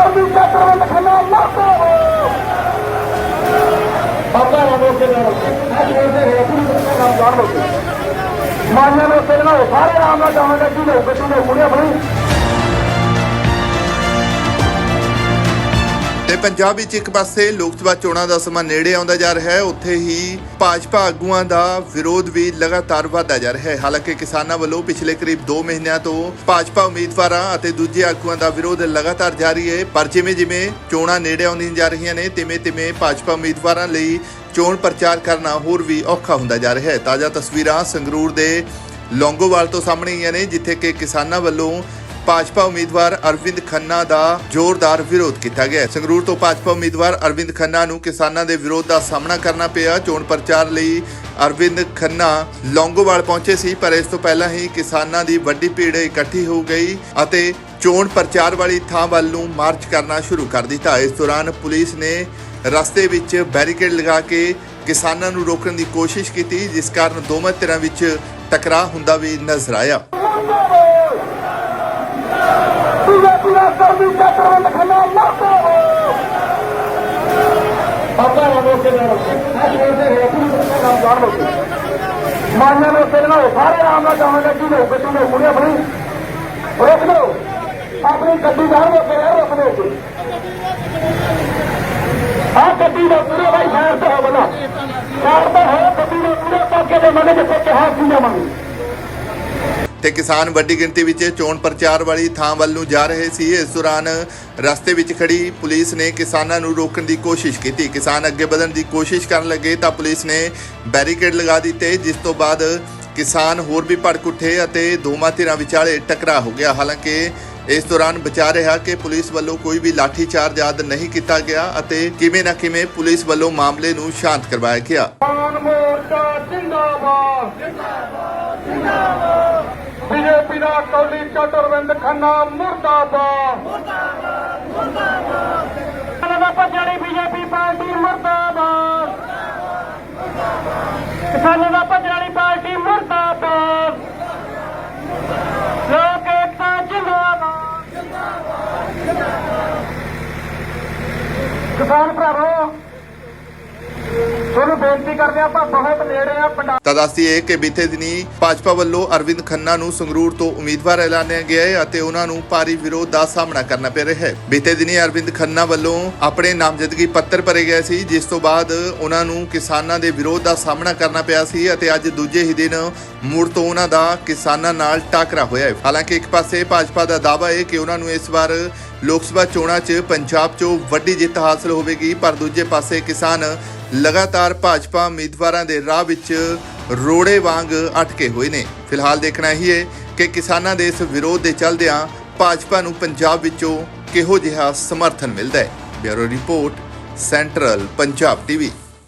ਕਰਦੀ ਚੱਕਰ ਖੰਨਾ ਮਾਰਦਾ ਬਾਬਾ ਰਾਮੋ ਕੇ ਨਾਲ। ਅੱਜ ਉਹਦੇ ਪੂਰੀ ਤਰ੍ਹਾਂ ਨਾਲ ਜਾਣ ਲੋ ਮਾਨਿਆ ਨੂੰ ਤੇਰੇ ਨਾਲ ਸਾਰੇ ਰਾਮ ਨਾਲ ਜਾਵਾਂਗੇ ਲੋਕ ਤੂੰ ਲੋਕ ਮੁੜਿਆ ਬਣੀ। ਤੇ ਪੰਜਾਬ ਵਿੱਚ ਇੱਕ ਪਾਸੇ ਲੋਕ ਸਭਾ ਚੋਣਾਂ ਦਾ ਸਮਾਂ ਨੇੜੇ ਆਉਂਦਾ ਜਾ ਰਿਹਾ ਹੈ, ਉੱਥੇ ਹੀ ਭਾਜਪਾ ਆਗੂਆਂ ਦਾ ਵਿਰੋਧ ਵੀ ਲਗਾਤਾਰ ਵਧਦਾ ਜਾ ਰਿਹਾ ਹੈ। ਹਾਲਾਂਕਿ ਕਿਸਾਨਾਂ ਵੱਲੋਂ ਪਿਛਲੇ ਕਰੀਬ 2 ਮਹੀਨਿਆਂ ਤੋਂ ਭਾਜਪਾ ਉਮੀਦਵਾਰਾਂ ਅਤੇ ਦੂਜੇ ਆਗੂਆਂ ਦਾ ਵਿਰੋਧ ਲਗਾਤਾਰ ਜਾਰੀ ਹੈ, ਪਰ ਜਿਵੇਂ ਜਿਵੇਂ ਚੋਣਾਂ ਨੇੜੇ ਆਉਂਦੀਆਂ ਜਾ ਰਹੀਆਂ ਨੇ ਤਿਵੇਂ ਤਿਵੇਂ ਭਾਜਪਾ ਉਮੀਦਵਾਰਾਂ ਲਈ ਚੋਣ ਪ੍ਰਚਾਰ ਕਰਨਾ ਹੋਰ ਵੀ ਔਖਾ ਹੁੰਦਾ ਜਾ ਰਿਹਾ ਹੈ। ਤਾਜ਼ਾ ਤਸਵੀਰਾਂ ਸੰਗਰੂਰ ਦੇ ਲੌਂਗੋਵਾਲ ਤੋਂ ਸਾਹਮਣੇ ਆਈਆਂ ਨੇ, ਜਿੱਥੇ ਕਿ ਕਿਸਾਨਾਂ ਵੱਲੋਂ ਭਾਜਪਾ ਉਮੀਦਵਾਰ ਅਰਵਿੰਦ ਖੰਨਾ ਦਾ ਜ਼ੋਰਦਾਰ ਵਿਰੋਧ ਕੀਤਾ ਗਿਆ ਸੰਗਰੂਰ ਤੋਂ ਭਾਜਪਾ ਉਮੀਦਵਾਰ ਅਰਵਿੰਦ ਖੰਨਾ ਨੂੰ ਕਿਸਾਨਾਂ ਦੇ ਵਿਰੋਧ ਦਾ ਸਾਹਮਣਾ ਕਰਨਾ ਪਿਆ। ਚੋਣ ਪ੍ਰਚਾਰ ਲਈ ਅਰਵਿੰਦ ਖੰਨਾ ਲੌਂਗੋਵਾਲ ਪਹੁੰਚੇ ਸੀ, ਪਰ ਇਸ ਤੋਂ ਪਹਿਲਾਂ ਹੀ ਕਿਸਾਨਾਂ ਦੀ ਵੱਡੀ ਭੀੜ ਇਕੱਠੀ ਹੋ ਗਈ ਅਤੇ ਚੋਣ ਪ੍ਰਚਾਰ ਵਾਲੀ ਥਾਂ ਵੱਲ ਨੂੰ ਮਾਰਚ ਕਰਨਾ ਸ਼ੁਰੂ ਕਰ ਦਿੱਤਾ। ਇਸ ਦੌਰਾਨ ਪੁਲਿਸ ਨੇ ਰਸਤੇ ਵਿੱਚ ਬੈਰੀਕੇਡ ਲਗਾ ਕੇ ਕਿਸਾਨਾਂ ਨੂੰ ਰੋਕਣ ਦੀ ਕੋਸ਼ਿਸ਼ ਕੀਤੀ, ਜਿਸ ਕਾਰਨ ਦੋਵਾਂ ਧਿਰਾਂ ਵਿੱਚ ਟਕਰਾਅ ਹੁੰਦਾ ਵੀ ਨਜ਼ਰ ਆਇਆ। ਪੂਰਾ ਪੂਰਾ ਕਰਦੀ ਚੱਕਰ ਖੰਨਾ ਮਾਰਦਾ ਬਾਬਾ ਰਾਮੋ ਕੇ ਨਾਲ ਅੱਜ ਉਹਦੇ ਹੈ ਪੂਰੀ ਤਰ੍ਹਾਂ ਜਾਣ ਲੋ ਮਾਨਿਆ ਨੂੰ ਤੇਰੇ ਨਾਲ ਸਾਰੇ ਰਾਮ ਨਾਲ ਜਾਵਾਂਗੇ ਜੀ ਲੋਕ ਤੂੰ ਲੋਕ ਮੁੜਿਆ ਬਣੀ ਰੋਕ ਲਓ ਆਪਣੀ ਗੱਡੀ ਬਾਹਰ ਰੋਕ ਕੇ ਰੋਕ ਲੋ ਆ ਗੱਡੀ ਦਾ ਪੂਰਾ ਭਾਈ ਸ਼ਹਿਰ ਤੋਂ ਹੋ ਬਣਾ ਸ਼ਹਿਰ ਤੋਂ ਹੋ ਗੱਡੀ ਦਾ ਪੂਰਾ ਪਾਕੇ ਦੇ ਮਨੇ ਜਿੱਥੇ ਕਿਹਾ ਸੀ ਜਾਵਾਂਗੇ। ਤੇ ਕਿਸਾਨ ਵੱਡੀ ਗਿਣਤੀ ਵਿੱਚ ਚੋਣ ਪ੍ਰਚਾਰ ਵਾਲੀ ਥਾਂ ਵੱਲ ਨੂੰ ਜਾ ਰਹੇ ਸੀ। ਇਸ ਦੌਰਾਨ ਰਸਤੇ ਵਿੱਚ ਖੜੀ ਪੁਲਿਸ ਨੇ ਕਿਸਾਨਾਂ ਨੂੰ ਰੋਕਣ ਦੀ ਕੋਸ਼ਿਸ਼ ਕੀਤੀ। ਕਿਸਾਨ ਅੱਗੇ ਵਧਣ ਦੀ ਕੋਸ਼ਿਸ਼ ਕਰਨ ਲੱਗੇ ਤਾਂ ਪੁਲਿਸ ਨੇ ਬੈਰੀਕੇਡ ਲਗਾ ਦਿੱਤੇ, ਜਿਸ ਤੋਂ ਬਾਅਦ ਕਿਸਾਨ ਹੋਰ ਵੀ ਭੜਕ ਉੱਠੇ ਅਤੇ ਦੋਵਾਂ ਧਿਰਾਂ ਵਿਚਾਲੇ ਟਕਰਾਅ ਹੋ ਗਿਆ। ਹਾਲਾਂਕਿ ਇਸ ਦੌਰਾਨ ਬਚਾ ਰਿਹਾ ਕਿ ਪੁਲਿਸ ਵੱਲੋਂ ਕੋਈ ਵੀ ਲਾਠੀਚਾਰਜ ਆਦਿ ਨਹੀਂ ਕੀਤਾ ਗਿਆ ਅਤੇ ਕਿਵੇਂ ਨਾ ਕਿਵੇਂ ਪੁਲਿਸ ਵੱਲੋਂ ਮਾਮਲੇ ਨੂੰ ਸ਼ਾਂਤ ਕਰਵਾਇਆ ਗਿਆ। ਕਿਸਾਨ ਮੋਰਚਾ ਜਿੰਦਾਬਾਦ। ਜਿੰਦਾਬਾਦ। ਜਿੰਦਾਬਾਦ। ਬੀਜੇਪੀ ਦਾ ਕੌਲੀ ਚਟਰਵਿੰਦ ਖੰਨਾ, ਮੁਰਦਾਬਾਦ। ਮੁਰਦਾਬਾਦ ਮੁਰਦਾਬਾਦ। ਭੱਜਣੀ ਬੀਜੇਪੀ ਪਾਰਟੀ, ਮੁਰਦਾਬਾਦ। ਕਿਸਾਨਾਂ ਦਾ ਭੱਜਣ ਵਾਲੀ ਪਾਰਟੀ, ਮੁਰਦਾਬਾਦ। ਲੋਕ ਏਕਤਾ, ਜਿੰਦਾਬਾਦ। ਕਿਸਾਨ ਭਰਾਵੋ ਤੁਹਾਨੂੰ ਬੇਨਤੀ ਕਰਦੇ ਆਪਾਂ ਬਹੁਤ ਨੇੜੇ ਆ ਪਿੰਡਾਂ ਤਾਂ ਦੱਸਦੀਏ ਕਿ ਬੀਤੇ ਦਿਨੀ ਭਾਜਪਾ ਵੱਲੋਂ ਅਰਵਿੰਦ ਖੰਨਾ ਨੂੰ ਸੰਗਰੂਰ ਤੋਂ ਉਮੀਦਵਾਰ ਐਲਾਨਿਆ ਗਿਆ ਹੈ ਅਤੇ ਉਹਨਾਂ ਨੂੰ ਭਾਰੀ ਵਿਰੋਧ ਦਾ ਸਾਹਮਣਾ ਕਰਨਾ ਪੈ ਰਿਹਾ ਹੈ। ਬੀਤੇ ਦਿਨੀ ਅਰਵਿੰਦ ਖੰਨਾ ਵੱਲੋਂ ਆਪਣੇ ਨਾਮਜ਼ਦਗੀ ਪੱਤਰ ਭਰੇ ਗਏ ਸੀ, ਜਿਸ ਤੋਂ ਬਾਅਦ ਉਹਨਾਂ ਨੂੰ ਕਿਸਾਨਾਂ ਦੇ ਵਿਰੋਧ ਦਾ ਸਾਹਮਣਾ ਕਰਨਾ ਪਿਆ ਸੀ ਅਤੇ ਅੱਜ ਦੂਜੇ ਹੀ ਦਿਨ ਮੁੜ ਤੋਂ ਉਹਨਾਂ ਦਾ ਕਿਸਾਨਾਂ ਨਾਲ ਟਾਕਰਾ ਹੋਇਆ ਹੈ। ਹਾਲਾਂਕਿ ਇੱਕ ਪਾਸੇ ਭਾਜਪਾ ਦਾ ਦਾਅਵਾ ਹੈ ਕਿ ਉਹਨਾਂ ਨੂੰ ਇਸ ਵਾਰ ਲੋਕ ਸਭਾ ਚੋਣਾਂ 'ਚ ਪੰਜਾਬ 'ਚੋਂ ਵੱਡੀ ਜਿੱਤ ਹਾਸਲ ਹੋਵੇਗੀ, ਪਰ ਦੂਜੇ ਪਾਸੇ ਕਿਸਾਨ ਲਗਾਤਾਰ ਭਾਜਪਾ ਉਮੀਦਵਾਰਾਂ ਦੇ ਰਾਹ ਵਿੱਚ ਰੋੜੇ ਵਾਂਗ ਅਟਕੇ ਹੋਏ ਨੇ। ਫਿਲਹਾਲ ਦੇਖਣਾ ਹੀ ਹੈ ਕਿ ਕਿਸਾਨਾਂ ਦੇ ਇਸ ਵਿਰੋਧ ਦੇ ਚੱਲਦਿਆਂ ਭਾਜਪਾ ਨੂੰ ਪੰਜਾਬ ਵਿੱਚੋਂ ਕਿਹੋ ਜਿਹਾ ਸਮਰਥਨ ਮਿਲਦਾ ਹੈ। Bureau report, central Punjab TV.